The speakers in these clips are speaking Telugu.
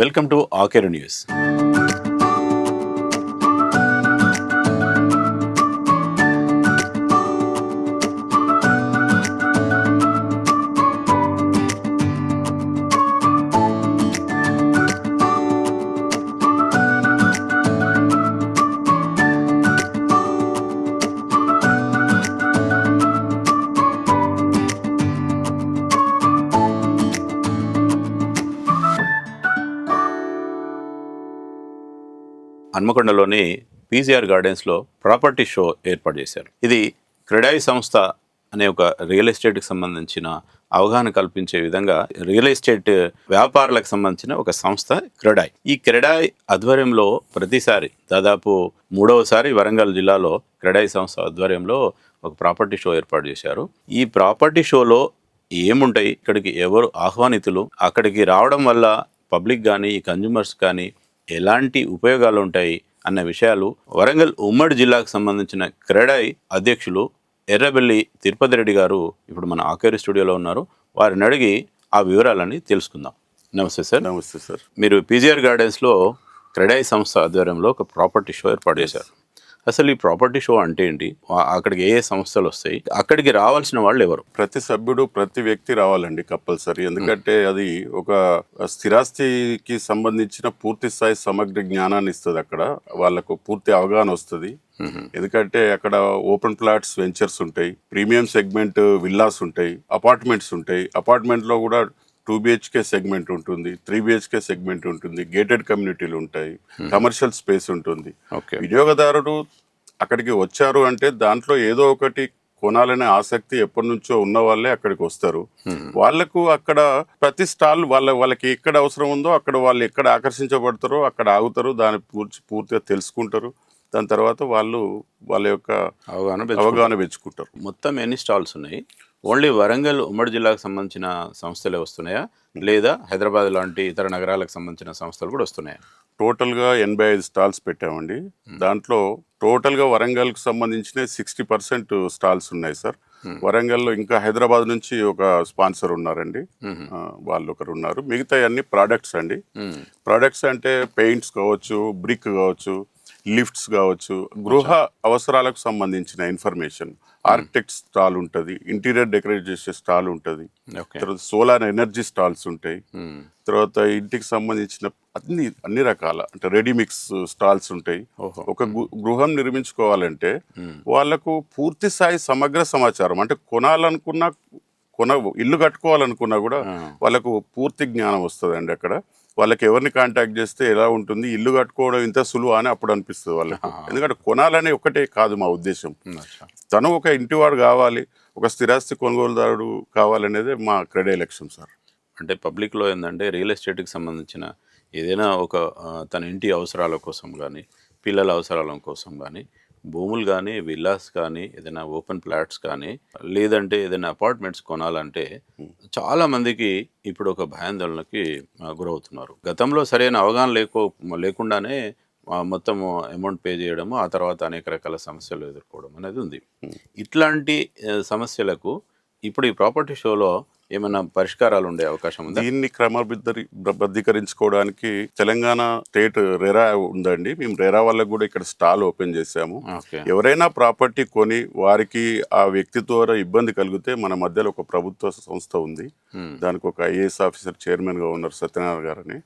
Welcome to Akeru news. హన్మకొండలోని PCR గార్డెన్స్లో ప్రాపర్టీ షో ఏర్పాటు చేశారు. ఇది క్రెడాయి సంస్థ అనే ఒక రియల్ ఎస్టేట్కి సంబంధించిన అవగాహన కల్పించే విధంగా రియల్ ఎస్టేట్ వ్యాపారులకు సంబంధించిన ఒక సంస్థ క్రెడాయ్. ఈ క్రెడాయ్ ఆధ్వర్యంలో ప్రతిసారి దాదాపు మూడవసారి వరంగల్ జిల్లాలో క్రెడాయ్ సంస్థ ఆధ్వర్యంలో ఒక ప్రాపర్టీ షో ఏర్పాటు చేశారు. ఈ ప్రాపర్టీ షోలో ఏముంటాయి? ఇక్కడికి ఎవరు ఆహ్వానితులు? అక్కడికి రావడం వల్ల పబ్లిక్ కానీ కన్జ్యూమర్స్ కానీ ఎలాంటి ఉపయోగాలు ఉంటాయి అన్న విషయాలు వరంగల్ ఉమ్మడి జిల్లాకు సంబంధించిన క్రెడాయ్ అధ్యక్షులు ఎర్రబెల్లి తిరుపతి రెడ్డి గారు ఇప్పుడు మన ఆకేరి స్టూడియోలో ఉన్నారు. వారిని అడిగి ఆ వివరాలని తెలుసుకుందాం. నమస్తే సార్. నమస్తే సార్. మీరు పీజీఆర్ గార్డెన్స్లో క్రెడాయ్ సంస్థ ఆధ్వర్యంలో ఒక ప్రాపర్టీ షో ఏర్పాటు చేశారు. అసలు ఈ ప్రాపర్టీ షో అంటే ఏంటి? అక్కడికి ఏ సంస్థలు వస్తాయి? అక్కడికి రావాల్సిన వాళ్ళు ఎవరు? ప్రతి సభ్యుడు ప్రతి వ్యక్తి రావాలండి కంపల్సరీ. ఎందుకంటే అది ఒక స్థిరాస్తికి సంబంధించిన పూర్తి స్థాయి సమగ్ర జ్ఞానాన్ని ఇస్తుంది అక్కడ. వాళ్ళకు పూర్తి అవగాహన వస్తుంది. ఎందుకంటే అక్కడ ఓపెన్ ప్లాట్స్ వెంచర్స్ ఉంటాయి. ప్రీమియం సెగ్మెంట్ విల్లాస్ ఉంటాయి. అపార్ట్మెంట్స్ ఉంటాయి. అపార్ట్మెంట్లో కూడా టూ బిహెచ్కే సెగ్మెంట్ ఉంటుంది త్రీ బిహెచ్కే సెగ్మెంట్ ఉంటుంది గేటెడ్ కమ్యూనిటీలు ఉంటాయి కమర్షియల్ స్పేస్ ఉంటుంది. ఓకే వినియోగదారుడు అక్కడికి వచ్చారు అంటే దాంట్లో ఏదో ఒకటి కొనాలనే ఆసక్తి ఎప్పటి నుంచో ఉన్న వాళ్ళే అక్కడికి వస్తారు. వాళ్ళకు అక్కడ ప్రతి స్టాల్ వాళ్ళ వాళ్ళకి ఎక్కడ అవసరం ఉందో అక్కడ వాళ్ళు ఎక్కడ ఆకర్షించబడతారో అక్కడ ఆగుతారు దాని పూర్తి పూర్తిగా తెలుసుకుంటారు. దాని తర్వాత వాళ్ళు వాళ్ళ యొక్క అవగాహన. అవగాహన పెంచుకుంటారు. మొత్తం ఎన్ని స్టాల్స్ ఉన్నాయి? ఓన్లీ వరంగల్ ఉమ్మడి జిల్లాకు సంబంధించిన సంస్థలే వస్తున్నాయా? లేదా హైదరాబాద్ లాంటి ఇతర నగరాలకు సంబంధించిన సంస్థలు కూడా వస్తున్నాయా? టోటల్గా ఎనభై ఐదు స్టాల్స్ పెట్టామండి. దాంట్లో టోటల్గా వరంగల్కు సంబంధించిన సిక్స్టీ పర్సెంట్ స్టాల్స్ ఉన్నాయి సార్. వరంగల్లో ఇంకా హైదరాబాద్ నుంచి ఒక స్పాన్సర్ ఉన్నారండి. వాళ్ళు ఒకరు ఉన్నారు. మిగతా అన్ని ప్రోడక్ట్స్ అండి. ప్రోడక్ట్స్ అంటే పెయింట్స్ కావచ్చు బ్రిక్ కావచ్చు లిఫ్ట్స్ కావచ్చు గృహ అవసరాలకు సంబంధించిన ఇన్ఫర్మేషన్. ఆర్కిటెక్ట్ స్టాల్ ఉంటుంది ఇంటీరియర్ డెకరేట్ చేసే స్టాల్ ఉంటుంది. తర్వాత సోలార్ ఎనర్జీ స్టాల్స్ ఉంటాయి. తర్వాత ఇంటికి సంబంధించిన అన్ని అన్ని రకాల అంటే రెడీమిక్స్ స్టాల్స్ ఉంటాయి. ఒక గృహం నిర్మించుకోవాలంటే వాళ్ళకు పూర్తి స్థాయి సమగ్ర సమాచారం అంటే కొనాలనుకున్న కొన ఇల్లు కట్టుకోవాలనుకున్నా కూడా. వాళ్ళకు పూర్తి జ్ఞానం వస్తుందండి అక్కడ. వాళ్ళకి ఎవరిని కాంటాక్ట్ చేస్తే ఎలా ఉంటుంది? ఇల్లు కట్టుకోవడం ఇంత సులువు అని అప్పుడు అనిపిస్తుంది వాళ్ళకు. ఎందుకంటే కొనాలనే ఒకటే కాదు మా ఉద్దేశం. తను ఒక ఇంటివాడు కావాలి ఒక స్థిరాస్తి కొనుగోలుదారుడు కావాలనేదే మా క్రెడే లక్ష్యం సార్. అంటే పబ్లిక్లో ఏంటంటే రియల్ ఎస్టేట్కి సంబంధించిన ఏదైనా ఒక తన ఇంటి అవసరాల కోసం కానీ పిల్లల అవసరాల కోసం కానీ భూములు కానీ విల్లాస్ కానీ ఏదైనా ఓపెన్ ప్లాట్స్ కానీ లేదంటే ఏదైనా అపార్ట్మెంట్స్ కొనాలంటే చాలా మందికి ఇప్పుడు ఒక భయాందోళనకి గురవుతున్నారు. గతంలో సరైన అవగాహన లేకో లేకుండానే మొత్తం అమౌంట్ పే చేయడము ఆ తర్వాత అనేక రకాల సమస్యలు ఎదుర్కోవడం అనేది ఉంది. ఇట్లాంటి ఆ, సమస్యలకు ఇప్పుడు ఈ ప్రాపర్టీ షోలో ఏమైనా పరిష్కారాలు ఉండే అవకాశం ఉందా? దీన్ని క్రమబద్ధరి బద్ధీకరించుకోవడానికి తెలంగాణ స్టేట్ రెరా ఉందండి. మేము రెరా వాళ్ళకు కూడా ఇక్కడ స్టాల్ ఓపెన్ చేశాము. ఓకే. ఎవరైనా ప్రాపర్టీ కొని వారికి ఆ వ్యక్తి ద్వారా ఇబ్బంది కలిగితే మన మధ్యలో ఒక ప్రభుత్వ సంస్థ ఉంది. దానికి ఒక ఐఏఎస్ ఆఫీసర్ చైర్మన్గా ఉన్నారు సత్యనారాయణ గారని.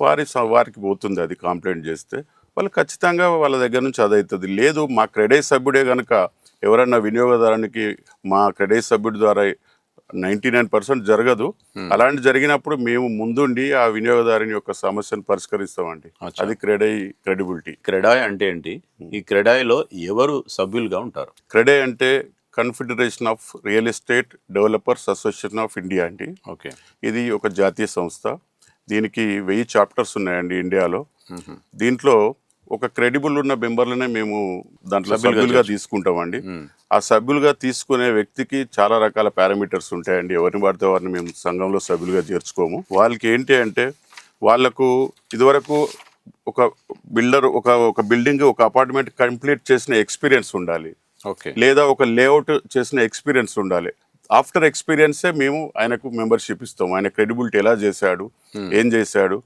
వారి వారికి పోతుంది అది కంప్లైంట్ చేస్తే. వాళ్ళు ఖచ్చితంగా వాళ్ళ దగ్గర నుంచి అది అవుతుంది లేదు మా క్రెడైట్ సభ్యుడే కనుక ఎవరన్నా వినియోగదారునికి మా క్రెడైట్ సభ్యుడి ద్వారా నైంటీ నైన్ పర్సెంట్ జరగదు. అలాంటి జరిగినప్పుడు మేము ముందుండి ఆ వినియోగదారుని యొక్క సమస్యను పరిష్కరిస్తామండి. అది క్రెడై క్రెడిబిలిటీ. క్రెడాయ్ అంటే ఏంటి? ఈ క్రెడాయ్లో ఎవరు సభ్యులుగా ఉంటారు? క్రెడే అంటే confederation of real estate developers association of India అండి. ఓకే. ఇది ఒక జాతీయ సంస్థ. దీనికి వెయ్యి చాప్టర్స్ ఉన్నాయండి ఇండియాలో. దీంట్లో ఒక క్రెడిబుల్ ఉన్న మెంబర్లనే మేము దాంట్లో సభ్యులుగా తీసుకుంటామండి. ఆ సభ్యులుగా తీసుకునే వ్యక్తికి చాలా రకాల పారామీటర్స్ ఉంటాయండి. ఎవరిని పడితే వారిని మేము సంఘంలో సభ్యులుగా చేర్చుకోము. వాళ్ళకి ఏంటి అంటే వాళ్ళకు ఇదివరకు ఒక బిల్డర్ ఒక ఒక బిల్డింగ్ ఒక అపార్ట్మెంట్ కంప్లీట్ చేసిన ఎక్స్పీరియన్స్ ఉండాలి. ఓకే. లేదా ఒక లేఅవుట్ చేసిన ఎక్స్పీరియన్స్ ఉండాలి. ఆఫ్టర్ ఎక్స్పీరియన్సే మేము ఆయనకు మెంబర్షిప్ ఇస్తాం ఆయన క్రెడిబిలిటీ ఎలా చేశాడు ఏం చేశాడు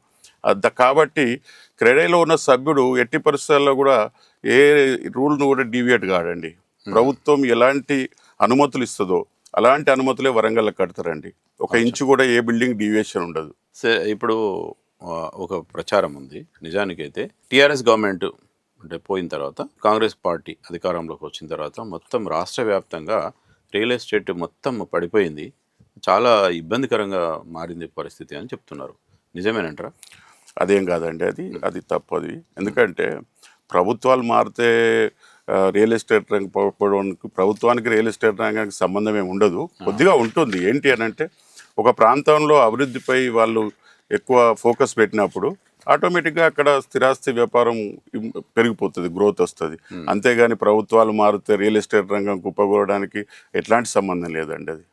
కాబట్టి క్రెడైలో ఉన్న సభ్యుడు ఎట్టి పరిస్థితుల్లో కూడా ఏ రూల్ను కూడా డీవియేట్ కాడండి. ప్రభుత్వం ఎలాంటి అనుమతులు ఇస్తుందో అలాంటి అనుమతులే వరంగల్ కడతారండి. ఒక ఇంచు కూడా ఏ బిల్డింగ్ డీవియేషన్ ఉండదు. సరే ఇప్పుడు ఒక ప్రచారం ఉంది. నిజానికైతే టీఆర్ఎస్ గవర్నమెంట్ అంటే పోయిన తర్వాత కాంగ్రెస్ పార్టీ అధికారంలోకి వచ్చిన తర్వాత మొత్తం రాష్ట్ర వ్యాప్తంగా రియల్ ఎస్టేట్ మొత్తం పడిపోయింది. చాలా ఇబ్బందికరంగా మారింది పరిస్థితి అని చెప్తున్నారు. నిజమేనంటారా? అదేం కాదండి అది అది తప్పది. ఎందుకంటే ప్రభుత్వాలు మారితే రియల్ ఎస్టేట్ రంగం పోవడానికి ప్రభుత్వానికి రియల్ ఎస్టేట్ రంగానికి సంబంధం ఏమి ఉండదు. కొద్దిగా ఉంటుంది. ఏంటి అని అంటే ఒక ప్రాంతంలో అభివృద్ధిపై వాళ్ళు ఎక్కువ ఫోకస్ పెట్టినప్పుడు ఆటోమేటిక్గా అక్కడ స్థిరాస్తి వ్యాపారం పెరిగిపోతుంది గ్రోత్ వస్తుంది. అంతేగాని ప్రభుత్వాలు మారితే రియల్ ఎస్టేట్ రంగం కుప్పకూడడానికి ఎట్లాంటి సంబంధం లేదండి అది.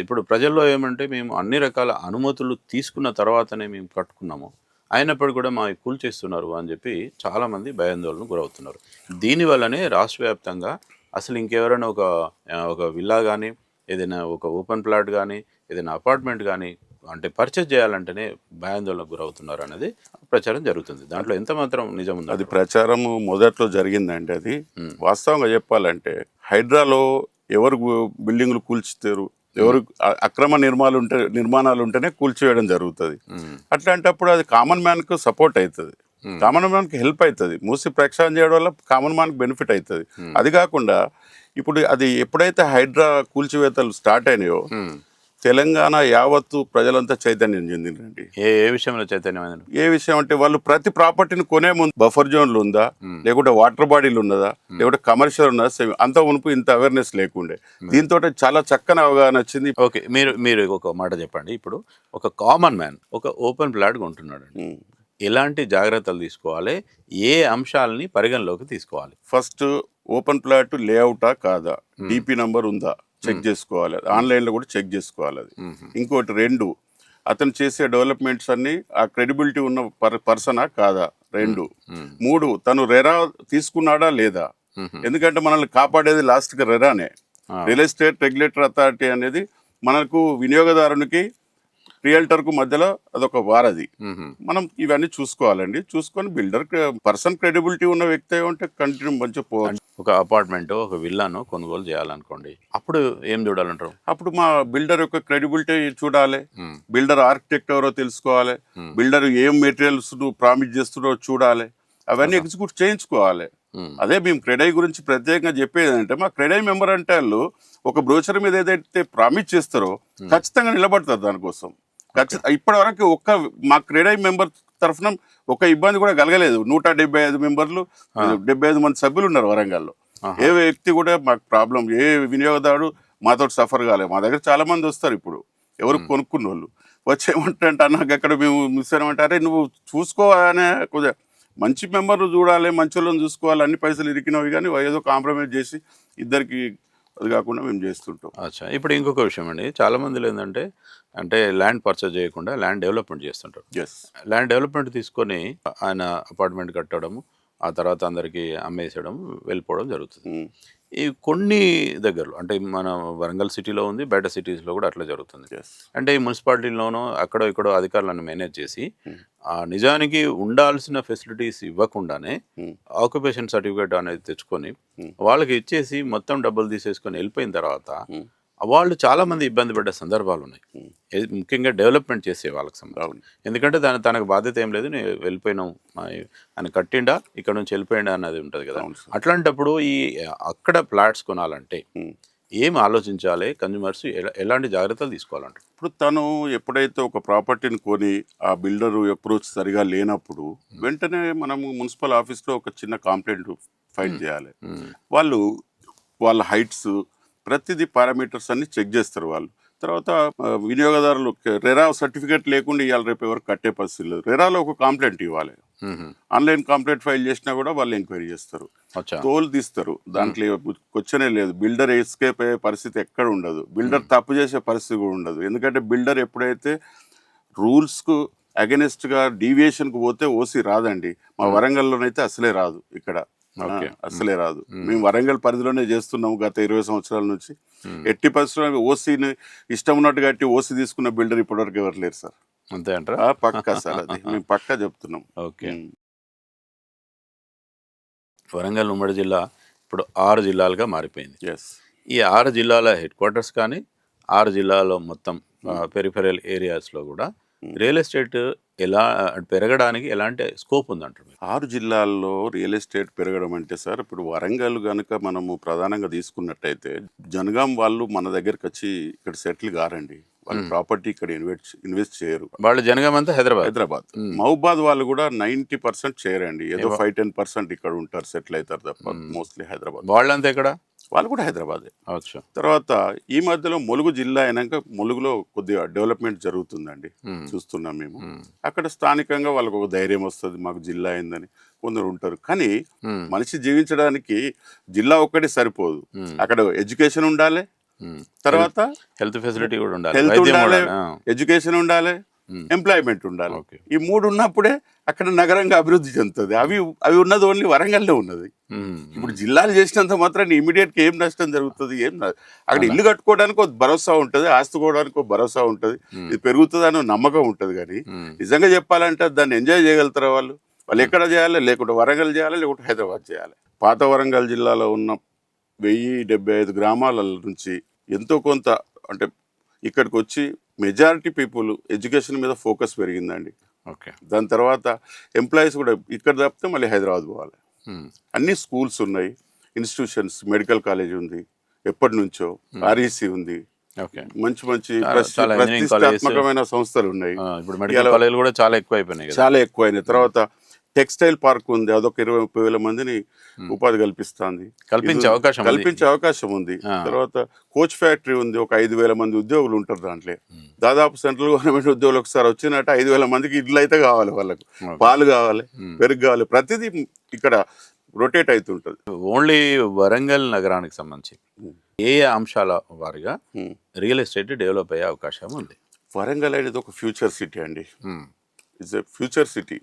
ఇప్పుడు ప్రజల్లో ఏమంటే మేము అన్ని రకాల అనుమతులు తీసుకున్న తర్వాతనే మేము కట్టుకున్నాము. అయినప్పుడు కూడా మా కూల్చేస్తున్నారు అని చెప్పి చాలామంది భయాందోళనకు గురవుతున్నారు. దీనివల్లనే రాష్ట్ర వ్యాప్తంగా అసలు ఇంకెవరైనా ఒక ఒక విల్లా కానీ ఏదైనా ఒక ఓపెన్ ప్లాట్ కానీ ఏదైనా అపార్ట్మెంట్ కానీ అంటే పర్చేజ్ చేయాలంటేనే భయాందోళనకు గురవుతున్నారు అనేది ప్రచారం జరుగుతుంది. దాంట్లో ఎంత మాత్రం నిజం ఉంది అది ప్రచారము మొదట్లో జరిగిందండి అది వాస్తవంగా చెప్పాలంటే హైడ్రాలో ఎవరు బిల్డింగ్లు కూల్చుతారు ఎవరు అక్రమ నిర్మాణాలు ఉంటే నిర్మాణాలు ఉంటేనే కూల్చివేయడం జరుగుతుంది. అట్లాంటప్పుడు అది కామన్ మ్యాన్కు సపోర్ట్ అవుతుంది కామన్ మ్యాన్కి హెల్ప్ అవుతుంది మూసి ప్రక్షాళన చేయడం వల్ల కామన్ మ్యాన్కి బెనిఫిట్ అవుతుంది అది కాకుండా ఇప్పుడు అది ఎప్పుడైతే హైడ్రా కూల్చివేతలు స్టార్ట్ అయినాయో తెలంగాణ యావత్తు ప్రజలంతా చైతన్యం చెందిందండి ఏ ఏ విషయంలో చైతన్యమైన ఏ విషయం అంటే వాళ్ళు ప్రతి ప్రాపర్టీని కొనే ముందు బఫర్ జోన్లు ఉందా? లేకుంటే వాటర్ బాడీలు ఉన్నదా? లేకుంటే కమర్షియల్ ఉన్నదా? అంత ఉనుపు ఇంత అవేర్నెస్ లేకుండే. దీంతో చాలా చక్కని అవగాహన వచ్చింది. ఓకే మీరు మీరు ఒక మాట చెప్పండి. ఇప్పుడు ఒక కామన్ మ్యాన్ ఒక ఓపెన్ ప్లాట్ కొంటున్నాడు. ఎలాంటి జాగ్రత్తలు తీసుకోవాలి? ఏ అంశాలని పరిగణలోకి తీసుకోవాలి? ఫస్ట్ ఓపెన్ ప్లాట్ లేఅవుటా కాదా? డిపి నంబర్ ఉందా? చెక్ చేసుకోవాలి ఆన్లైన్లో కూడా చెక్ చేసుకోవాలి అది. ఇంకోటి రెండు అతను చేసే డెవలప్మెంట్స్ అన్ని ఆ క్రెడిబిలిటీ ఉన్న పర్ పర్సనా కాదా? రెండు. మూడు తను రెరా తీసుకున్నాడా లేదా? ఎందుకంటే మనల్ని కాపాడేది లాస్ట్కి రెరానే రియల్ ఎస్టేట్ రెగ్యులేటర్ అథారిటీ అనేది మనకు వినియోగదారునికి రియల్టర్కు మధ్యలో అదొక వారధి మనం ఇవన్నీ చూసుకోవాలండి. చూసుకొని బిల్డర్ పర్సన్ క్రెడిబిలిటీ ఉన్న వ్యక్తి ఉంటే కంటిన్యూ మంచిగా పోవచ్చు. ఒక అపార్ట్మెంట్ ఒక విల్లాను కొనుగోలు చేయాలనుకోండి. అప్పుడు ఏం చూడాలంటారు? అప్పుడు మా బిల్డర్ యొక్క క్రెడిబిలిటీ చూడాలి. బిల్డర్ ఆర్కిటెక్ట్ ఎవరో తెలుసుకోవాలి. బిల్డర్ ఏం మెటీరియల్స్ ప్రామిస్ చేస్తున్నారో చూడాలి. అవన్నీ ఎగ్జిక్యూట్ చేయించుకోవాలి. అదే మేము క్రెడై గురించి ప్రత్యేకంగా చెప్పేది అంటే మా క్రెడై మెంబర్ అంటే వాళ్ళు ఒక బ్రోచర్ మీద ఏదైతే ప్రామిస్ చేస్తారో ఖచ్చితంగా నిలబడతారు దానికోసం. ఇప్పటి వరకు ఒక్క మా క్రెడై మెంబర్ తరఫున ఒక ఇబ్బంది కూడా కలగలేదు. నూట డెబ్బై ఐదు మెంబర్లు డెబ్బై ఐదు మంది సభ్యులు ఉన్నారు వరంగల్లో. ఏ వ్యక్తి కూడా మాకు ప్రాబ్లం ఏ వినియోగదారుడు మాతో సఫర్ కాలేదు. మా దగ్గర చాలా మంది వస్తారు ఇప్పుడు. ఎవరు కొనుక్కున్న వాళ్ళు వచ్చి ఏమంటారంటే నాకు అక్కడ మేము మిస్ అయినామంటే అరే నువ్వు చూసుకోవాలనే కొద్దిగా మంచి మెంబర్లు చూడాలి మంచి వాళ్ళని చూసుకోవాలి అన్ని పైసలు ఇరికినవి కానీ ఏదో కాంప్రమైజ్ చేసి ఇద్దరికి అది కాకుండా మేము చేస్తుంటాం. అచ్చా. ఇప్పుడు ఇంకొక విషయం అండి. చాలా మందిలో ఏంటంటే అంటే ల్యాండ్ పర్చేజ్ చేయకుండా ల్యాండ్ డెవలప్మెంట్ చేస్తుంటారు. ఎస్ ల్యాండ్ డెవలప్మెంట్ తీసుకొని ఆయన అపార్ట్మెంట్ కట్టడము ఆ తర్వాత అందరికీ అమ్మేసడం వెళ్ళిపోవడం జరుగుతుంది. ఈ కొన్ని దగ్గరలో అంటే మన వరంగల్ సిటీలో ఉంది బయట సిటీస్లో కూడా అట్లా జరుగుతుంది. అంటే ఈ మున్సిపాలిటీలోనో అక్కడో ఇక్కడో అధికారులను మేనేజ్ చేసి ఆ నిజానికి ఉండాల్సిన ఫెసిలిటీస్ ఇవ్వకుండానే Hmm. ఆక్యుపేషన్ సర్టిఫికేట్ అనేది తెచ్చుకొని వాళ్ళకి ఇచ్చేసి మొత్తం డబ్బులు తీసేసుకొని వెళ్ళిపోయిన తర్వాత వాళ్ళు చాలా మంది ఇబ్బంది పడ్డ సందర్భాలు ఉన్నాయి. ముఖ్యంగా డెవలప్మెంట్ చేసే వాళ్ళకి సంబంధించి. అవును. ఎందుకంటే దాని తనకు బాధ్యత ఏం లేదు నేను వెళ్ళిపోయినాం ఆయన కట్టిండా ఇక్కడ నుంచి వెళ్ళిపోయిండా అన్నది ఉంటుంది కదా. అట్లాంటప్పుడు ఈ అక్కడ ప్లాట్స్ కొనాలంటే. ఏం ఆలోచించాలి? కన్జ్యూమర్స్ ఎలాంటి జాగ్రత్తలు తీసుకోవాలంటారు? ఇప్పుడు తను ఎప్పుడైతే ఒక ప్రాపర్టీని కొని ఆ బిల్డర్ అప్రోచ్ సరిగా లేనప్పుడు వెంటనే మనము మున్సిపల్ ఆఫీస్లో ఒక చిన్న కంప్లైంట్ ఫైల్ చేయాలి. వాళ్ళు వాళ్ళ హైట్స్ ప్రతిదీ పారామీటర్స్ అన్ని చెక్ చేస్తారు వాళ్ళు. తర్వాత వినియోగదారులు రెరా సర్టిఫికేట్ లేకుండా ఇవాళ రేపు ఎవరు కట్టే పరిస్థితి లేదు. రెరాలో ఒక కంప్లైంట్ ఇవ్వాలి. ఆన్లైన్ కంప్లైంట్ ఫైల్ చేసినా కూడా వాళ్ళు ఎంక్వైరీ చేస్తారు. తోలు తీస్తారు. దాంట్లో క్వశ్చనే లేదు. బిల్డర్ ఎస్కేప్ అయ్యే పరిస్థితి ఎక్కడ ఉండదు. బిల్డర్ తప్పు చేసే పరిస్థితి కూడా ఉండదు. ఎందుకంటే బిల్డర్ ఎప్పుడైతే రూల్స్కు అగెనిస్ట్గా డీవియేషన్కి పోతే ఓసీ రాదండి. మా వరంగల్లోనైతే అసలే రాదు ఇక్కడ. అసలే రాదు. మేము. వరంగల్ పరిధిలోనే చేస్తున్నాము గత ఇరవై సంవత్సరాల నుంచి. ఎట్టి పరిస్థితుల్లో ఓసీని ఇష్టం ఉన్నట్టు కట్టి ఓసీ తీసుకున్న బిల్డర్ ఇప్పటివరకు ఎవరు లేరు సార్. అంతే అంటారా? పక్కా సార్ అది. మేము పక్కా చెప్తున్నాం. ఓకే. వరంగల్ ఉమ్మడి జిల్లా ఇప్పుడు ఆరు జిల్లాలుగా మారిపోయింది. ఎస్ ఈ ఆరు జిల్లాల హెడ్ క్వార్టర్స్ కానీ ఆరు జిల్లాలో మొత్తం పెరిఫెరల్ ఏరియాస్లో కూడా రియల్ ఎస్టేట్ ఎలా పెరగడానికి ఎలాంటి స్కోప్ ఉందంటారు ఆరు జిల్లాల్లో రియల్ ఎస్టేట్ పెరగడం అంటే సార్ ఇప్పుడు వరంగల్ కనుక మనము ప్రధానంగా తీసుకున్నట్టయితే జనగాం వాళ్ళు మన దగ్గరకు వచ్చి ఇక్కడ సెటిల్ కారండి. వాళ్ళ ప్రాపర్టీ ఇక్కడ ఇన్వెస్ట్ ఇన్వెస్ట్ చేయరు. వాళ్ళు జనగాం అంతా హైదరాబాద్. హైదరాబాద్. మహబాద్ వాళ్ళు కూడా నైన్టీ పర్సెంట్ చేయరండి. ఏదో ఫైవ్ టెన్ పర్సెంట్ ఇక్కడ ఉంటారు సెటిల్ అవుతారు తప్ప మోస్ట్లీ హైదరాబాద్. వాళ్ళంతా ఇక్కడ వాళ్ళు కూడా హైదరాబాదే తర్వాత ఈ మధ్యలో ములుగు జిల్లా అయినాక ములుగులో కొద్దిగా డెవలప్మెంట్ జరుగుతుందండి. చూస్తున్నాం మేము అక్కడ స్థానికంగా వాళ్ళకు ఒక ధైర్యం వస్తుంది మాకు జిల్లా అయిందని కొందరు ఉంటారు కానీ. మనిషి జీవించడానికి జిల్లా ఒక్కటి సరిపోదు అక్కడ ఎడ్యుకేషన్ ఉండాలి. తర్వాత హెల్త్ ఫెసిలిటీ కూడా ఉండాలి హెల్త్ ఉండాలి. ఎడ్యుకేషన్ ఉండాలి. ఎంప్లాయ్మెంట్ ఉండాలి. ఓకే ఈ మూడు ఉన్నప్పుడే అక్కడ నగరంగా అభివృద్ధి చెందుతుంది. అవి అవి ఉన్నది ఓన్లీ వరంగల్లో ఉన్నది. Hmm. ఇప్పుడు జిల్లాలు చేసినంత మాత్రం ఇమీడియట్గా ఏం నష్టం జరుగుతుంది? ఏం అక్కడ ఇల్లు కట్టుకోవడానికి ఒక భరోసా ఉంటుంది ఆస్తుకోవడానికి ఒక భరోసా ఉంటుంది. ఇది పెరుగుతుంది అని నమ్మకం ఉంటుంది కానీ Hmm. నిజంగా చెప్పాలంటే దాన్ని ఎంజాయ్ చేయగలుగుతారా వాళ్ళు? వాళ్ళు ఎక్కడ చేయాలి? లేకుంటే వరంగల్ చేయాలి? లేకుంటే హైదరాబాద్ చేయాలి. పాత వరంగల్ జిల్లాలో ఉన్న వెయ్యి డెబ్బై ఐదు గ్రామాల నుంచి ఎంతో కొంత అంటే ఇక్కడికి వచ్చి మెజారిటీ పీపుల్ ఎడ్యుకేషన్ మీద ఫోకస్ పెరిగిందండి. ఓకే దాని తర్వాత ఎంప్లాయీస్ కూడా ఇక్కడ తప్పితే మళ్ళీ హైదరాబాద్ పోవాలి. Hmm. అన్ని స్కూల్స్ ఉన్నాయి. ఇన్స్టిట్యూషన్స్ మెడికల్ కాలేజ్ ఉంది. ఎప్పటి నుంచో ఆర్ఈసి ఉంది. ఓకే మంచి మంచి colleges. ప్రతిష్టాత్మకమైన సంస్థలు ఉన్నాయి. ఇప్పుడు మెడికల్ కూడా చాలా ఎక్కువ అయిపోయినాయి చాలా ఎక్కువైనాయి. తర్వాత టెక్స్టైల్ పార్క్ ఉంది. అదొక ఇరవై ముప్పై వేల మందిని ఉపాధి కల్పిస్తుంది. కల్పించే అవకాశం. కల్పించే అవకాశం ఉంది. తర్వాత కోచ్ ఫ్యాక్టరీ ఉంది. ఒక ఐదు వేల మంది ఉద్యోగులు ఉంటారు దాంట్లో. దాదాపు సెంట్రల్ గవర్నమెంట్ ఉద్యోగులు ఒకసారి వచ్చినట్టు ఐదు వేల మందికి ఇల్లు అయితే కావాలి వాళ్ళకు. పాలు కావాలి పెరుగు కావాలి. ప్రతిదీ ఇక్కడ రొటేట్ అవుతుంటది. ఓన్లీ వరంగల్ నగరానికి సంబంధించి ఏ అంశాల వారిగా Hmm. రియల్ ఎస్టేట్ డెవలప్ అయ్యే అవకాశం ఉంది? వరంగల్ అనేది ఒక ఫ్యూచర్ సిటీ అండి. Hmm. It's a future city.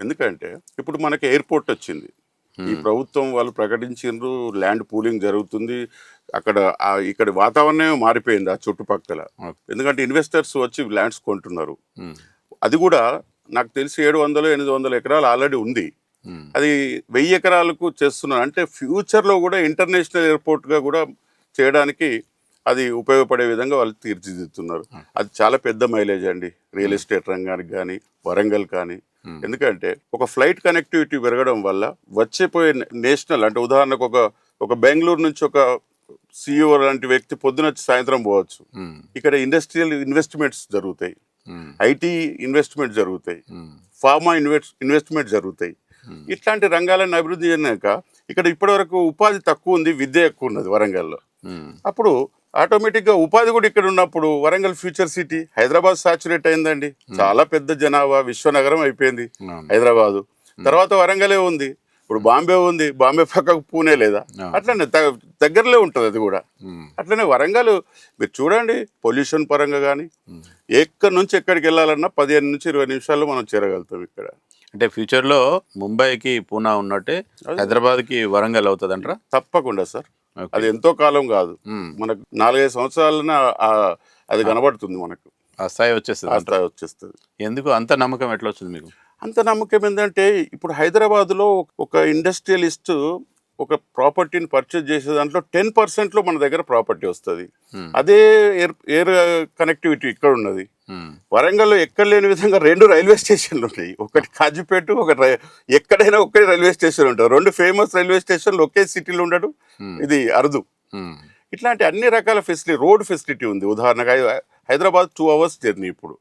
ఎందుకంటే ఇప్పుడు మనకి ఎయిర్పోర్ట్ వచ్చింది ఈ ప్రభుత్వం వాళ్ళు ప్రకటించిండ్రు ల్యాండ్ పూలింగ్ జరుగుతుంది అక్కడ ఇక్కడ వాతావరణమే మారిపోయింది ఆ చుట్టుపక్కల. ఎందుకంటే ఇన్వెస్టర్స్ వచ్చి ల్యాండ్స్ కొంటున్నారు. అది కూడా నాకు తెలిసి ఏడు వందలు ఎనిమిది వందల ఎకరాలు ఆల్రెడీ ఉంది. అది వెయ్యి ఎకరాలకు చేస్తున్నారు అంటే ఫ్యూచర్లో కూడా ఇంటర్నేషనల్ ఎయిర్పోర్ట్గా కూడా చేయడానికి అది ఉపయోగపడే విధంగా వాళ్ళు తీర్చిదిద్దుతున్నారు. అది చాలా పెద్ద మైలేజ్ అండి. రియల్ ఎస్టేట్ రంగానికి కానీ వరంగల్ కానీ. ఎందుకంటే ఒక ఫ్లైట్ కనెక్టివిటీ పెరగడం వల్ల వచ్చేపోయే నేషనల్ అంటే ఉదాహరణకు ఒక ఒక బెంగళూరు నుంచి ఒక సిఇఓ లాంటి వ్యక్తి పొద్దున వచ్చి సాయంత్రం పోవచ్చు. ఇక్కడ ఇండస్ట్రియల్ ఇన్వెస్ట్మెంట్స్ జరుగుతాయి. ఐటీ ఇన్వెస్ట్మెంట్ జరుగుతాయి. ఫార్మా ఇన్వెస్ట్ ఇన్వెస్ట్మెంట్ జరుగుతాయి. ఇట్లాంటి రంగాలను అభివృద్ధి చేయనాక ఇక్కడ ఇప్పటివరకు ఉపాధి తక్కువ ఉంది విద్య ఎక్కువ ఉన్నది వరంగల్లో. అప్పుడు ఆటోమేటిక్గా ఉపాధి కూడా ఇక్కడ ఉన్నప్పుడు Warangal future city Hyderabad saturate అయిందండి. చాలా పెద్ద జనాభా విశ్వనగరం అయిపోయింది అవును. హైదరాబాదు. తర్వాత వరంగలే ఉంది. ఇప్పుడు బాంబే ఉంది. బాంబే పక్కకు పూణే లేదా? అట్లనే దగ్గరలో ఉంటుంది అది కూడా. Hmm. అట్లనే వరంగల్ మీరు చూడండి పొల్యూషన్ పరంగా కానీ ఎక్కడి నుంచి ఎక్కడికి వెళ్ళాలన్నా పదిహేను నుంచి ఇరవై నిమిషాల్లో మనం చేరగలుగుతాం ఇక్కడ. అంటే ఫ్యూచర్లో ముంబైకి పూనా ఉన్నట్టే హైదరాబాద్కి వరంగల్ అవుతుంది అంటారా తప్పకుండా సార్. అది ఎంతో కాలం కాదు. మనకు నాలుగైదు సంవత్సరాలన అది కనబడుతుంది మనకు. ఆ స్థాయి వచ్చేస్తుంది ఆ? స్థాయి వచ్చేస్తుంది. ఎందుకు? అంత నమ్మకం ఎట్లా వచ్చింది మీకు? అంత నమ్మకం ఏంటంటే ఇప్పుడు హైదరాబాద్లో ఒక ఇండస్ట్రియలిస్ట్ ఒక ప్రాపర్టీని పర్చేజ్ చేసే దాంట్లో టెన్ పర్సెంట్లో మన దగ్గర ప్రాపర్టీ వస్తుంది. Hmm. అదే ఎయిర్ ఎయిర్ కనెక్టివిటీ ఇక్కడ ఉన్నది. Hmm. వరంగల్లో ఎక్కడ లేని విధంగా రెండు రైల్వే స్టేషన్లు ఉన్నాయి. ఒకటి కాజీపేట ఒకటి ఎక్కడైనా ఒకే రైల్వే స్టేషన్ ఉంటుంది రెండు ఫేమస్ రైల్వే స్టేషన్లు ఒకే సిటీలో ఉండడు. ఇది అరుదు. Hmm. ఇట్లాంటి అన్ని రకాల ఫెసిలిటీ రోడ్ ఫెసిలిటీ ఉంది. ఉదాహరణగా హైదరాబాద్ టూ అవర్స్ జర్నీ ఇప్పుడు.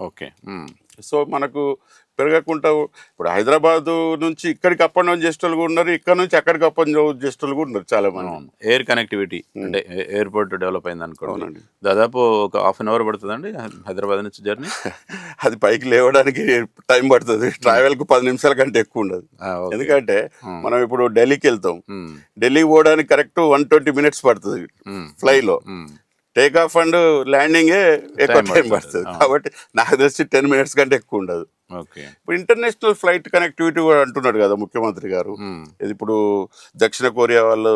Okay Hmm. సో మనకు పెరగకుండా ఇప్పుడు హైదరాబాద్ నుంచి ఇక్కడికి అప్ అండ్ డౌన్ చేసేటోళ్ళు కూడా ఉన్నారు ఇక్కడ నుంచి అక్కడికి అప్ అండ్ డౌన్ చేసేటోళ్ళు కూడా ఉన్నారు చాలా మంది ఎయిర్ కనెక్టివిటీ అంటే ఎయిర్పోర్ట్ డెవలప్ అయింది అనుకోండి. దాదాపు ఒక హాఫ్ అన్ అవర్ పడుతుందండి హైదరాబాద్ నుంచి జర్నీ? అది పైకి లేవడానికి టైం పడుతుంది. ట్రావెల్కు పది నిమిషాల కంటే ఎక్కువ ఉండదు. ఎందుకంటే మనం ఇప్పుడు ఢిల్లీకి వెళ్తాం. ఢిల్లీకి పోవడానికి కరెక్ట్ వన్ ట్వంటీ మినిట్స్ పడుతుంది ఫ్లైలో. టేక్ ఆఫ్ అండ్ ల్యాండింగే ఎక్కువ టైం పడుతుంది. కాబట్టి నాకు తెలిసి టెన్ మినిట్స్ కంటే ఎక్కువ ఉండదు. ఇప్పుడు ఇంటర్నేషనల్ ఫ్లైట్ కనెక్టివిటీ కూడా అంటున్నాడు కదా ముఖ్యమంత్రి గారు. ఇది ఇప్పుడు దక్షిణ కొరియా వాళ్ళ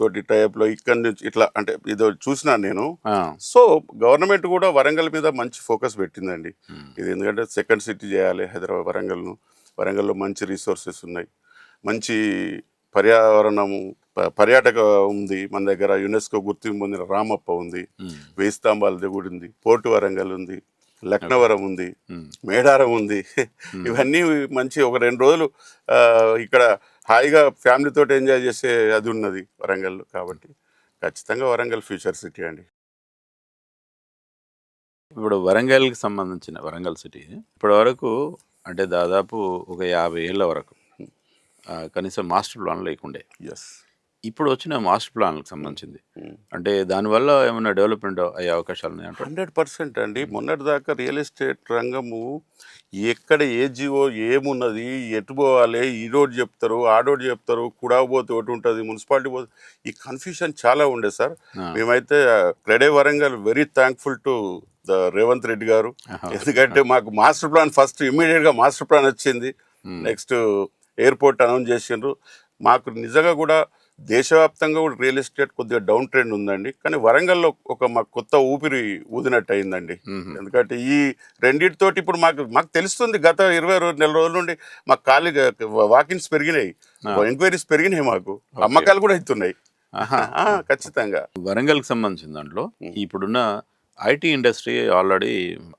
తోటి టైప్లో ఇక్కడ నుంచి ఇట్లా అంటే ఇదో చూసినాను నేను. సో గవర్నమెంట్ కూడా వరంగల్ మీద మంచి ఫోకస్ పెట్టిందండి. ఇది ఎందుకంటే సెకండ్ సిటీ చేయాలి హైదరాబాద్ వరంగల్ను. వరంగల్లో మంచి రిసోర్సెస్ ఉన్నాయి. మంచి పర్యావరణము పర్యాటక ఉంది. మన దగ్గర యునెస్కో గుర్తింపు పొందిన రామప్ప ఉంది. వేయి స్తంభాల గుడి ఉంది. పోర్టు వరంగల్ ఉంది. లక్నవరం ఉంది. మేడారం ఉంది. ఇవన్నీ మంచి ఒక రెండు రోజులు ఇక్కడ హాయిగా ఫ్యామిలీతో ఎంజాయ్ చేసే అది ఉన్నది వరంగల్ కాబట్టి. ఖచ్చితంగా వరంగల్ ఫ్యూచర్ సిటీ అండి. ఇప్పుడు వరంగల్కి సంబంధించిన వరంగల్ సిటీ ఇప్పటి వరకు అంటే దాదాపు ఒక యాభై ఏళ్ళ వరకు కనీసం మాస్టర్ ప్లాన్ లేకుండే. ఎస్ ఇప్పుడు వచ్చిన మాస్టర్ ప్లాన్కి సంబంధించింది. అంటే దానివల్ల ఏమైనా డెవలప్మెంట్ అయ్యే అవకాశాలు ఉన్నాయంటే హండ్రెడ్ పర్సెంట్ అండి. మొన్నటిదాకా రియల్ ఎస్టేట్ రంగము ఎక్కడ ఏ జీవో ఏమున్నది ఎటు పోవాలి ఈ రోడ్ చెప్తారు ఆ రోడ్ చెప్తారు కుడా పోతే ఒకటి ఉంటుంది మున్సిపాలిటీ పోతే ఈ కన్ఫ్యూషన్ చాలా ఉండే సార్. మేమైతే CREDAI Warangal very thankful to the Revanth Reddy garu. ఎందుకంటే మాకు మాస్టర్ ప్లాన్ ఫస్ట్ ఇమీడియట్గా మాస్టర్ ప్లాన్ వచ్చింది. నెక్స్ట్ ఎయిర్పోర్ట్ అనౌన్స్ చేసిండ్రు. మాకు నిజంగా కూడా దేశవ్యాప్తంగా కూడా రియల్ ఎస్టేట్ కొద్దిగా డౌన్ ట్రెండ్ ఉందండి. కానీ వరంగల్లో ఒక మాకు కొత్త ఊపిరి ఊదినట్టు అయిందండి. ఎందుకంటే ఈ రెండింటితోటి ఇప్పుడు మాకు మాకు తెలుస్తుంది గత ఇరవై రోజు నెల రోజుల నుండి మాకు ఖాళీ వాకిన్స్ పెరిగినాయి. ఎంక్వైరీస్ పెరిగినాయి మాకు. అమ్మకాలు కూడా అవుతున్నాయి ఖచ్చితంగా. వరంగల్కి సంబంధించిన దాంట్లో ఇప్పుడున్న ఐటీ ఇండస్ట్రీ ఆల్రెడీ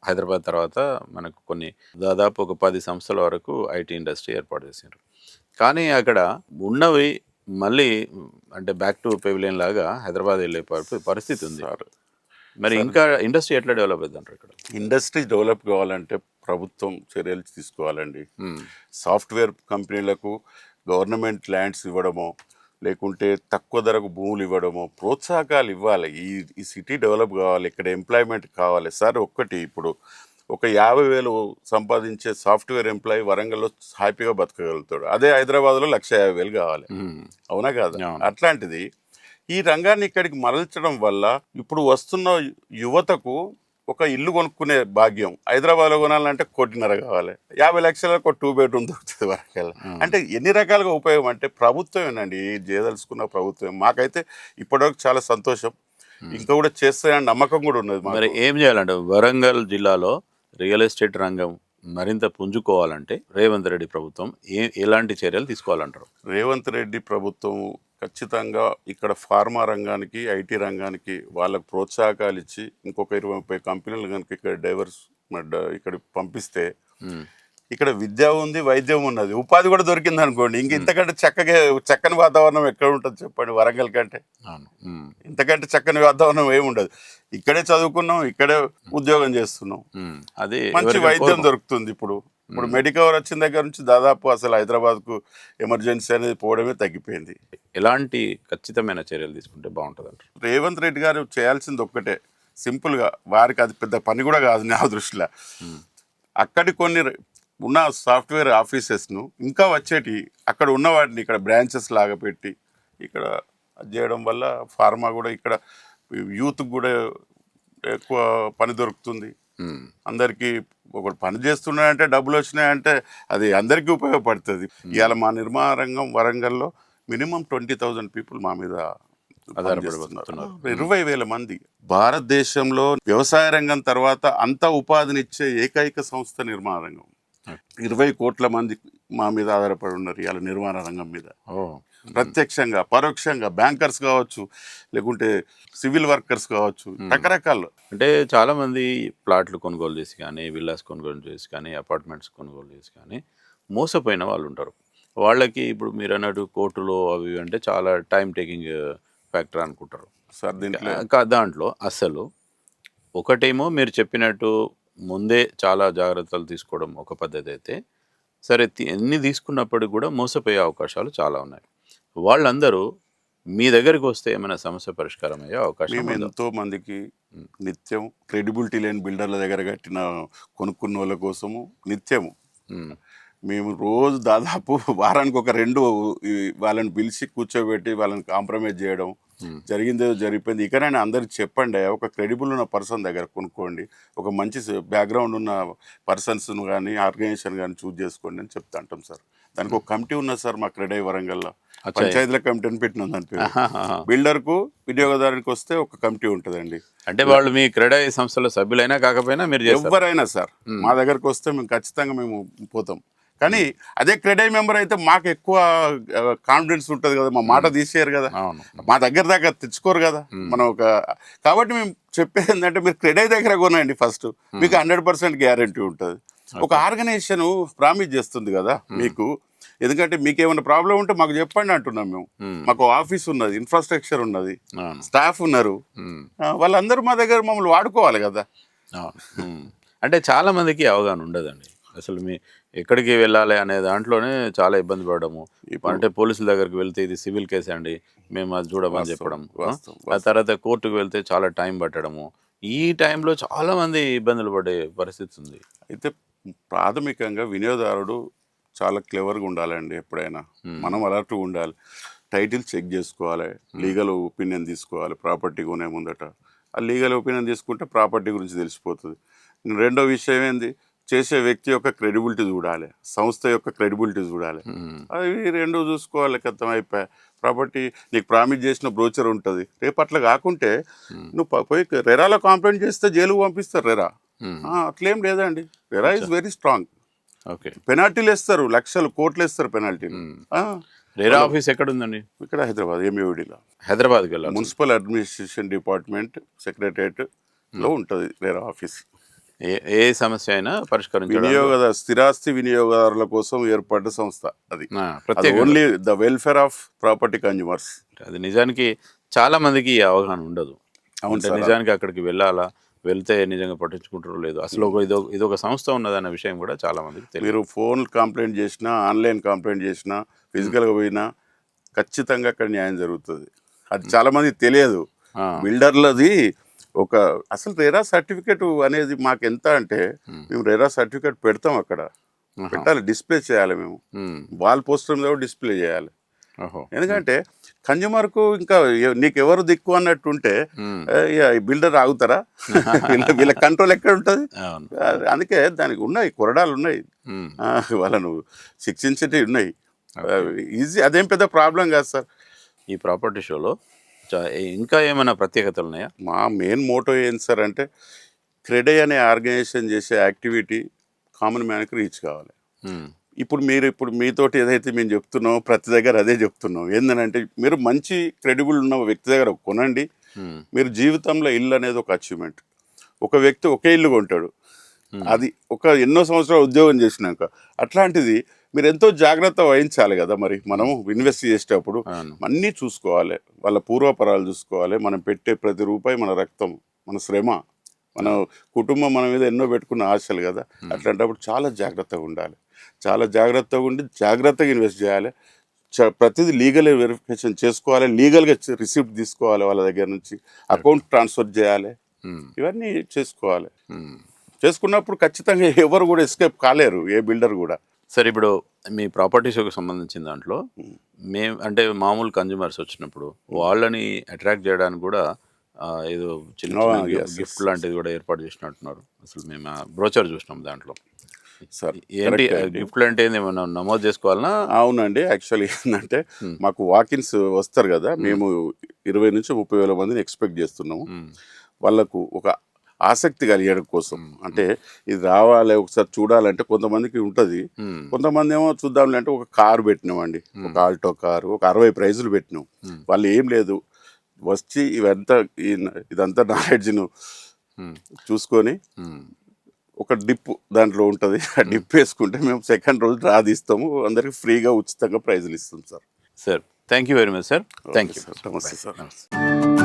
హైదరాబాద్ తర్వాత మనకు కొన్ని దాదాపు ఒక పది సంవత్సరాల వరకు ఐటీ ఇండస్ట్రీ ఏర్పాటు చేశారు కానీ అక్కడ ఉన్నవి మళ్ళీ అంటే బ్యాక్ టు పెవిలియన్ లాగా హైదరాబాద్ వెళ్ళే పరి- పరిస్థితి ఉంది. మరి ఇంకా ఇండస్ట్రీ ఎట్లా డెవలప్ అవుతుంది అంటారు ఇక్కడ? ఇండస్ట్రీ డెవలప్ కావాలంటే ప్రభుత్వం చర్యలు తీసుకోవాలండి. సాఫ్ట్వేర్ కంపెనీలకు గవర్నమెంట్ ల్యాండ్స్ ఇవ్వడమో లేకుంటే తక్కువ ధరకు భూములు ఇవ్వడమో ప్రోత్సాహకాలు ఇవ్వాలి. ఈ ఈ సిటీ డెవలప్ కావాలి ఇక్కడ ఎంప్లాయ్మెంట్ కావాలి. సార్ ఒక్కటి ఇప్పుడు ఒక యాభై వేలు సంపాదించే సాఫ్ట్వేర్ ఎంప్లాయీ వరంగల్లో హ్యాపీగా బతకగలుగుతాడు. అదే హైదరాబాద్లో లక్ష యాభై వేలు కావాలి. అవునా కాదు. అట్లాంటిది ఈ రంగాన్ని ఇక్కడికి మరల్చడం వల్ల ఇప్పుడు వస్తున్న యువతకు ఒక ఇల్లు కొనుక్కునే భాగ్యం హైదరాబాద్లో కొనాలంటే కోటిన్నర కావాలి. యాభై లక్షలకు ఒక టూ బెడ్రూమ్ దొరుకుతుంది వరంగల్. అంటే ఎన్ని రకాలుగా ఉపయోగం అంటే ప్రభుత్వమేనండి చేయదలుచుకున్న ప్రభుత్వం. మాకైతే ఇప్పటివరకు చాలా సంతోషం. ఇంకా కూడా చేస్తాయని నమ్మకం కూడా ఉన్నది. మరి ఏం చేయాలంటే వరంగల్ జిల్లాలో రియల్ ఎస్టేట్ రంగం మరింత పుంజుకోవాలంటే రేవంత్ రెడ్డి ప్రభుత్వం ఏ ఎలాంటి చర్యలు తీసుకోవాలంటారు రేవంత్ రెడ్డి ప్రభుత్వం ఖచ్చితంగా ఇక్కడ ఫార్మా రంగానికి ఐటీ రంగానికి వాళ్ళకు ప్రోత్సాహకాలు ఇచ్చి ఇంకొక ఇరవై ముప్పై కంపెనీలు కనుక ఇక్కడ డైవర్స్ ఇక్కడ పంపిస్తే. ఇక్కడ విద్య ఉంది వైద్యం ఉన్నది. ఉపాధి కూడా దొరికింది అనుకోండి. ఇంక ఇంతకంటే చక్కగా చక్కని వాతావరణం ఎక్కడ ఉంటుంది చెప్పండి వరంగల్ కంటే. ఇంతకంటే చక్కని వాతావరణం ఏమి ఉండదు. ఇక్కడే చదువుకున్నాం ఇక్కడే ఉద్యోగం చేస్తున్నాం. అది మంచి వైద్యం దొరుకుతుంది ఇప్పుడు. ఇప్పుడు మెడికవర్ వచ్చిన దగ్గర నుంచి దాదాపు అసలు హైదరాబాద్కు ఎమర్జెన్సీ అనేది పోవడమే తగ్గిపోయింది. ఎలాంటి ఖచ్చితమైన చర్యలు తీసుకుంటే బాగుంటుంది అంటారు రేవంత్ రెడ్డి గారు చేయాల్సింది ఒక్కటే. సింపుల్గా వారికి అది పెద్ద పని కూడా కాదు నా దృష్టిలో. అక్కడి కొన్ని ఉన్న సాఫ్ట్వేర్ ఆఫీసెస్ను ఇంకా వచ్చేటి అక్కడ ఉన్న వాటిని ఇక్కడ బ్రాంచెస్ లాగా పెట్టి ఇక్కడ చేయడం వల్ల ఫార్మా కూడా ఇక్కడ యూత్ కూడా ఎక్కువ పని దొరుకుతుంది. అందరికీ ఒకటి పని చేస్తున్నాడంటే డబ్బులు వచ్చినాయంటే అది అందరికీ ఉపయోగపడుతుంది. ఇవాళ మా నిర్మాణ రంగం వరంగల్లో మినిమం ట్వంటీ థౌజండ్ పీపుల్ మా మీద. ఇరవై వేల మంది. భారతదేశంలో వ్యవసాయ రంగం తర్వాత అంత ఉపాధినిచ్చే ఏకైక సంస్థ నిర్మాణ రంగం. ఇరవై కోట్ల మంది మా మీద ఆధారపడి ఉన్నారు ఇవాళ నిర్మాణ రంగం మీద. ప్రత్యక్షంగా పరోక్షంగా బ్యాంకర్స్ కావచ్చు లేకుంటే సివిల్ వర్కర్స్ కావచ్చు రకరకాలు. అంటే చాలా మంది ప్లాట్లు కొనుగోలు చేసి కానీ విల్లాస్ కొనుగోలు చేసి కానీ అపార్ట్మెంట్స్ కొనుగోలు చేసి కానీ మోసపోయిన వాళ్ళు ఉంటారు. వాళ్ళకి ఇప్పుడు మీరు అన్నట్టు కోర్టులో అవి అంటే చాలా టైం టేకింగ్ ఫ్యాక్టర్ అనుకుంటారు. సార్ దాంట్లో అసలు ఒకటేమో మీరు చెప్పినట్టు ముందే చాలా జాగ్రత్తలు తీసుకోవడం ఒక పద్ధతి అయితే సరే ఎన్ని తీసుకున్నప్పటికి కూడా మోసపోయే అవకాశాలు చాలా ఉన్నాయి. వాళ్ళందరూ మీ దగ్గరికి వస్తే ఏమైనా సమస్య పరిష్కారం అయ్యే అవకాశం? ఎంతో మందికి నిత్యం క్రెడిబిలిటీ లేని బిల్డర్ల దగ్గర కట్టిన కొనుక్కున్న వాళ్ళ కోసము నిత్యము. మ్మ్. రోజు దాదాపు వారానికి ఒక రెండు వాళ్ళని పిలిచి కూర్చోబెట్టి వాళ్ళని కాంప్రమైజ్ చేయడం జరిగిందో జరిగిపోయింది. ఇకనైనా అందరికి చెప్పండి ఒక క్రెడిబుల్ ఉన్న పర్సన్ దగ్గర కొనుక్కోండి ఒక మంచి బ్యాక్గ్రౌండ్ ఉన్న పర్సన్స్ కానీ ఆర్గనైజేషన్ కానీ చూస్ చేసుకోండి అని చెప్తా అంటాం సార్. దానికి ఒక కమిటీ ఉన్నది సార్ మా క్రెడై వరంగల్లో. పంచాయతీల కమిటీ అని పెట్టినాం దాని. బిల్డర్కు వినియోగదారునికి వస్తే ఒక కమిటీ ఉంటుందండి. అంటే వాళ్ళు మీ క్రీడా సంస్థల సభ్యులైనా కాకపోయినా మీరు ఎవరైనా సార్ మా దగ్గరకు వస్తే మేము ఖచ్చితంగా మేము పోతాం. కానీ అదే క్రెడై మెంబర్ అయితే మాకు ఎక్కువ కాన్ఫిడెన్స్ ఉంటుంది కదా మా మాట తీసేయరు కదా. మా దగ్గర దాకా తెచ్చుకోరు కదా. మనం ఒక కాబట్టి మేము చెప్పేది ఏంటంటే మీరు క్రెడై దగ్గర కొనండి ఫస్ట్ మీకు హండ్రెడ్ పర్సెంట్ గ్యారంటీ ఉంటుంది. ఒక ఆర్గనైజేషన్ ప్రామిస్ చేస్తుంది కదా మీకు. ఎందుకంటే మీకు ఏమైనా ప్రాబ్లం ఉంటే మాకు చెప్పండి అంటున్నాం మేము. మాకు ఆఫీస్ ఉన్నది ఇన్ఫ్రాస్ట్రక్చర్ ఉన్నది స్టాఫ్ ఉన్నారు. వాళ్ళందరూ మా దగ్గర మమ్మల్ని వాడుకోవాలి కదా. అంటే చాలా మందికి అవగాహన ఉండదండి. అసలు మీ ఎక్కడికి వెళ్ళాలి అనే దాంట్లోనే చాలా ఇబ్బంది పడడము. అంటే పోలీసుల దగ్గరికి వెళ్తే ఇది సివిల్ కేసు అండి. మేము అది చూడమని చెప్పడం. ఆ? తర్వాత కోర్టుకు వెళ్తే చాలా టైం పట్టడము. ఈ టైంలో చాలా మంది ఇబ్బందులు పడే పరిస్థితి ఉంది. అయితే ప్రాథమికంగా వినియోగదారుడు చాలా క్లెవర్గా ఉండాలండి ఎప్పుడైనా. మనం అలర్ట్ ఉండాలి. టైటిల్ చెక్ చేసుకోవాలి. లీగల్ ఒపీనియన్ తీసుకోవాలి ప్రాపర్టీ కొనే ముందట. ఆ లీగల్ ఒపీనియన్ తీసుకుంటే ప్రాపర్టీ గురించి తెలిసిపోతుంది. రెండో విషయం ఏంది? చేసే వ్యక్తి యొక్క క్రెడిబిలిటీ చూడాలి సంస్థ యొక్క క్రెడిబిలిటీ చూడాలి. అవి రెండు చూసుకోవాలి కథం అయిపోయా. ప్రాపర్టీ నీకు ప్రామిస్ చేసిన బ్రోచర్ ఉంటుంది. రేపు అట్లా కాకుంటే నువ్వు పోయి రెరాలో కంప్లైంట్ చేస్తే జైలుకు పంపిస్తారు రెరా. అట్లేం లేదండి. RERA is very strong okay. పెనాల్టీలు వేస్తారు లక్షలు కోట్లు వేస్తారు పెనాల్టీలు. రేరా ఆఫీస్ ఎక్కడ ఉందండి ఇక్కడ హైదరాబాద్ ఎంఈడిలో హైదరాబాద్కి వెళ్ళాలి. మున్సిపల్ అడ్మినిస్ట్రేషన్ డిపార్ట్మెంట్ సెక్రటరియట్లో ఉంటుంది రెరా ఆఫీస్. ఏ ఏ సమస్య అయినా పరిష్కరించడం వినియోగ స్థిరాస్తి వినియోగదారుల కోసం ఏర్పడ్డ సంస్థ అది. Only the welfare of property consumers అది నిజానికి చాలా మందికి ఈ అవగాహన ఉండదు. అవును. నిజానికి అక్కడికి వెళ్ళాలా వెళ్తే నిజంగా పట్టించుకుంటారో లేదు అసలు ఒక ఇదో ఇదొక సంస్థ ఉన్నదన్న విషయం కూడా చాలా మందికి తెలియదు. మీరు ఫోన్ కంప్లైంట్ చేసినా ఆన్లైన్ కంప్లైంట్ చేసినా ఫిజికల్గా పోయినా ఖచ్చితంగా అక్కడ న్యాయం జరుగుతుంది. అది చాలా మంది తెలియదు. బిల్డర్లది ఒక అసలు రేరా సర్టిఫికేట్ అనేది మాకు ఎంత అంటే మేము రేరా సర్టిఫికేట్ పెడతాం అక్కడ. పెట్టాలి డిస్ప్లే చేయాలి మేము. వాల్ పోస్టర్ మీద డిస్ప్లే చేయాలి. ఎందుకంటే కన్జ్యూమర్కు ఇంకా నీకు ఎవరు దిక్కు అన్నట్టు ఉంటే బిల్డర్ ఆగుతారా? వీళ్ళ వీళ్ళ కంట్రోల్ ఎక్కడ ఉంటుంది? అందుకే దానికి ఉన్నాయి కొరడాలు ఉన్నాయి. వాళ్ళను శిక్షించేటివి ఉన్నాయి. ఈజీ అదేం పెద్ద ప్రాబ్లం కాదు సార్. ఈ ప్రాపర్టీ షోలో ఇంకా ఏమైనా ప్రత్యేకతలు ఉన్నాయా? మా మెయిన్ మోటో ఏంటి సార్ అంటే క్రెడే అనే ఆర్గనైజేషన్ చేసే యాక్టివిటీ కామన్ మ్యాన్కి రీచ్ కావాలి. ఇప్పుడు మీరు ఇప్పుడు మీతోటి ఏదైతే మేము చెప్తున్నామో ప్రతి దగ్గర అదే చెప్తున్నాం. ఏంటంటే మీరు మంచి క్రెడిబుల్ ఉన్న వ్యక్తి దగ్గర కొనండి. మీరు జీవితంలో ఇల్లు అనేది ఒక అచీవ్మెంట్. ఒక వ్యక్తి ఒకే ఇల్లు కొంటాడు. అది ఒక ఎన్నో సంవత్సరాలు ఉద్యోగం చేసినాక. అట్లాంటిది మీరు ఎంతో జాగ్రత్త వహించాలి కదా మరి. మనం ఇన్వెస్ట్ చేసేటప్పుడు అన్నీ చూసుకోవాలి. వాళ్ళ పూర్వపరాలు చూసుకోవాలి. మనం పెట్టే ప్రతి రూపాయి మన రక్తం మన శ్రమ మన కుటుంబం మన మీద ఎన్నో పెట్టుకున్న ఆశలు కదా. అట్లాంటప్పుడు చాలా జాగ్రత్తగా ఉండాలి. చాలా జాగ్రత్తగా ఉండి జాగ్రత్తగా ఇన్వెస్ట్ చేయాలి. చ- ప్రతిదీ లీగల్ వెరిఫికేషన్ చేసుకోవాలి. లీగల్గా రిసిప్ట్ తీసుకోవాలి వాళ్ళ దగ్గర నుంచి. అకౌంట్ ట్రాన్స్ఫర్ చేయాలి. ఇవన్నీ చేసుకోవాలి. చేసుకున్నప్పుడు ఖచ్చితంగా ఎవరు కూడా ఎస్కేప్ కాలేరు. ఏ బిల్డర్ కూడా. సరే ఇప్పుడు మీ ప్రాపర్టీ షోకి సంబంధించిన దాంట్లో మేము అంటే మామూలు కన్జ్యూమర్స్ వచ్చినప్పుడు వాళ్ళని అట్రాక్ట్ చేయడానికి కూడా ఏదో చిన్న Oh, గిఫ్ట్ లాంటిది కూడా ఏర్పాటు చేసినట్టున్నారు. అసలు మేము బ్రోచర్ చూసినాం దాంట్లో. సార్ ఏంటి గిఫ్ట్లు అంటే ఏంది? ఏమన్నా నమోదు చేసుకోవాలనా? అవునండి. యాక్చువల్లీ ఏంటంటే మాకు వాకిన్స్ వస్తారు కదా మేము ఇరవై నుంచి ముప్పై వేల మందిని ఎక్స్పెక్ట్ చేస్తున్నాము. వాళ్ళకు ఒక ఆసక్తి కలిగడం కోసం. అంటే ఇది రావాలి ఒకసారి చూడాలంటే కొంతమందికి ఉంటుంది. కొంతమంది ఏమో చూద్దాంలే అంటే ఒక కారు పెట్టినామండి. ఒక ఆల్టో కారు ఒక అరవై ప్రైజులు పెట్టినాం. వాళ్ళు ఏం లేదు. వచ్చి ఇవంతా ఇదంతా నాలెడ్జ్ను చూసుకొని. ఒక డిప్ దాంట్లో ఉంటుంది. ఆ డిప్ వేసుకుంటే మేము సెకండ్ రోజు డ్రా తీస్తాము. అందరికి ఫ్రీగా ఉచితంగా ప్రైజులు ఇస్తాం sir. Sir thank you very much sir thank you నమస్తే సార్. నమస్తే.